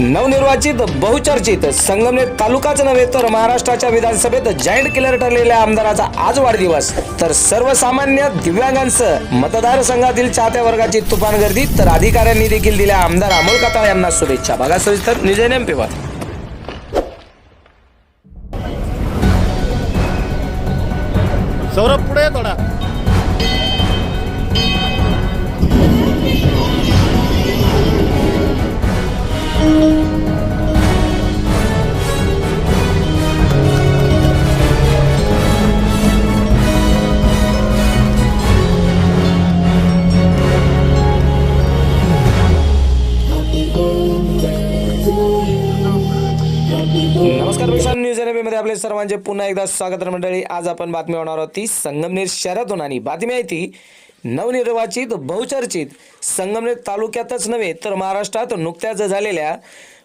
नवनिर्वाचित बहुचर्चित संगमनेर तालुकाच नव्हे तर महाराष्ट्राच्या विधानसभेत जाईंट किलर ठरलेल्या आमदाराचा आज वाढदिवस. तर सर्वसामान्य दिव्यांगांसह मतदारसंघातील चाहत्या वर्गाची तुफान गर्दी तर अधिकाऱ्यांनी देखील दिल्या आमदार अमोल कताळ यांना शुभेच्छा. बघा सविस्तर निजय पेवर सौरभ पुढे थोडा. आपले सर्वांचे पुन्हा एकदा स्वागत मंडळी. आज आपण बातमी होणार आहोत ती संगमनेर शहरातून आणि बातमी आहे ती नवनिर्वाचित बहुचर्चित संगमनेर तालुक्यातच नव्हे तर महाराष्ट्रात नुकत्याच झालेल्या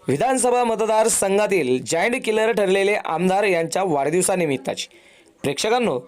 विधानसभा मतदारसंघातील जायंट किलर ठरलेले आमदार यांच्या वाढदिवसानिमित्ताची. प्रेक्षकांनो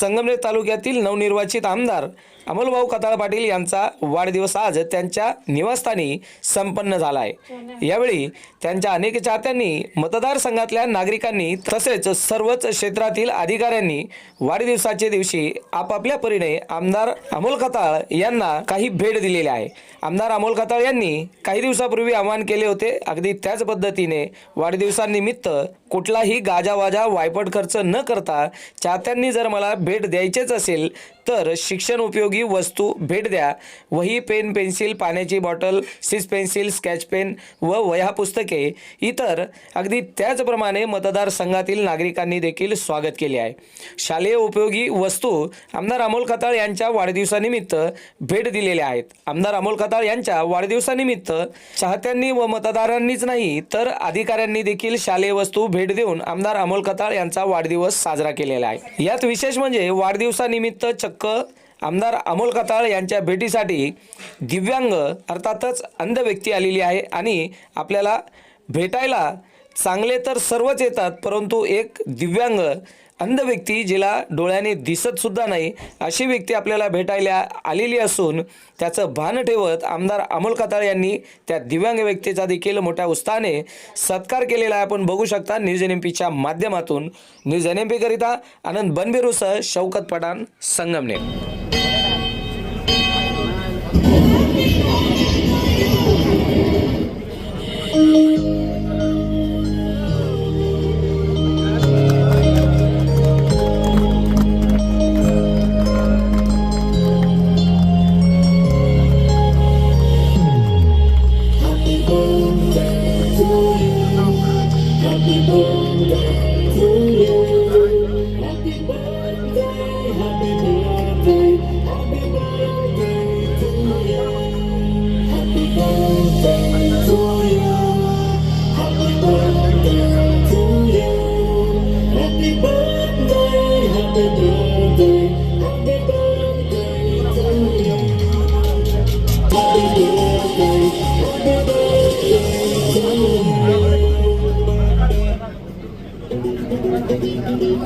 संगमनेर तालुक्यातील नवनिर्वाचित आमदार अमोलभाऊ कताळ पाटील यांचा वाढदिवस आज त्यांच्या निवासस्थानी संपन्न झाला आहे यावेळी त्यांच्या अनेक चाहत्यांनी मतदारसंघातल्या नागरिकांनी तसेच सर्वच क्षेत्रातील अधिकाऱ्यांनी वाढदिवसाच्या दिवशी आपापल्या परीने आमदार अमोल कताळ यांना काही भेट दिलेली आहे. आमदार अमोल कताळ यांनी काही दिवसापूर्वी आवाहन केले होते अगदी त्याच पद्धतीने वाढदिवसानिमित्त कुठलाही गाजावाजा वायपट खर्च न करता चाहत्यांनी जर मला भेट द्यायचीच असेल तर शिक्षण उपयोगी वस्तू भेट द्या. वही पेन पेन्सिल पाण्याची बॉटल सिस पेन्सिल स्केच पेन व वह्या पुस्तके. इतर अगदी त्याचप्रमाणे मतदारसंघातील नागरिकांनी देखील स्वागत केले आहे. शालेय उपयोगी वस्तू आमदार अमोल खताळ यांच्या वाढदिवसानिमित्त भेट दिलेल्या आहेत. आमदार अमोल खताळ यांच्या वाढदिवसानिमित्त चाहत्यांनी व मतदारांनीच नाही तर अधिकाऱ्यांनी देखील शालेय वस्तू भेट देऊन आमदार अमोल खताळ यांचा वाढदिवस साजरा केलेला आहे. यात विशेष म्हणजे वाढदिवसानिमित्त चक्क आमदार अमोल कताळ यांच्या भेटीसाठी दिव्यांग अर्थातच अंध व्यक्ती आलेली आहे आणि आपल्याला भेटायला चांगले तर सर्वच येतात परंतु एक दिव्यांग अंध व्यक्ती जिला डोळ्याने दिसतसुद्धा नाही अशी व्यक्ती आपल्याला भेटायला आलेली असून त्याचं भान ठेवत आमदार अमोल कताळ यांनी त्या दिव्यांग व्यक्तीचा देखील मोठ्या उत्साहाने सत्कार केलेला आहे. आपण बघू शकता न्यूज एन एम पीच्या माध्यमातून. न्यूज एन एम पीकरिता आनंद बनबेरूसह शौकत पठाण संगमनेर.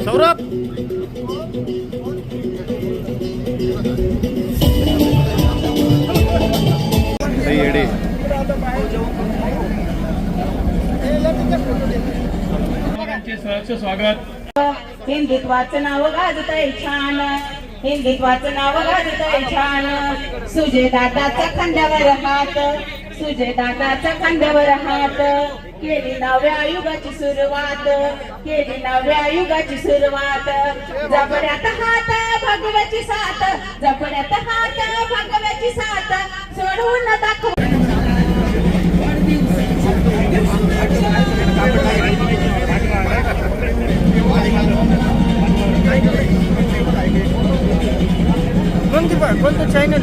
सौरभ! हे येडे. स्वागत. हिंदीत वाचनाव गाजतय छान. हिंदीत वाचनाव गाजतय छान. सुजय दादाचा खांद्यावर हात. सुजय दादाचा खांद्यावर हात. केली नव्या युगाची सुरुवात केली नव्या युगाची सुरुवात जपड्यात हात भगव्याची साथ जपड्यात हात भगव्याची साथ सोडवून दाखव कोणती कोणतं चॅनल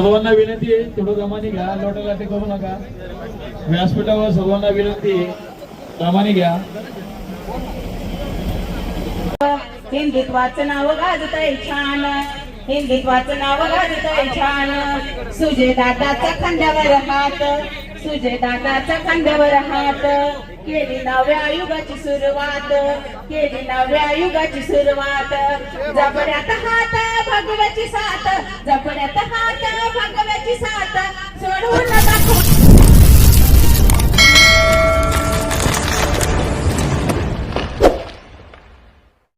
सर्वांना विनंती आहे थोडं जमाने घ्या लोटालाटे करू नका. व्यासपीठावर सर्वांना विनंती आहे. जमाने घ्या. हिंदीत वाचनाव गाजतय छान. हिंदीत वाचनाव गाजतय छान. सुजय दादाचा खांद्यावर हात. सुजय दादाचा खांद्यावर हात. केली नव्या युगाची सुरुवात केली नव्या युगाची सुरुवात. जपण्यात हात भगव्याची साथ जपण्यात हात भगव्याची साथ. सोडवून दाखव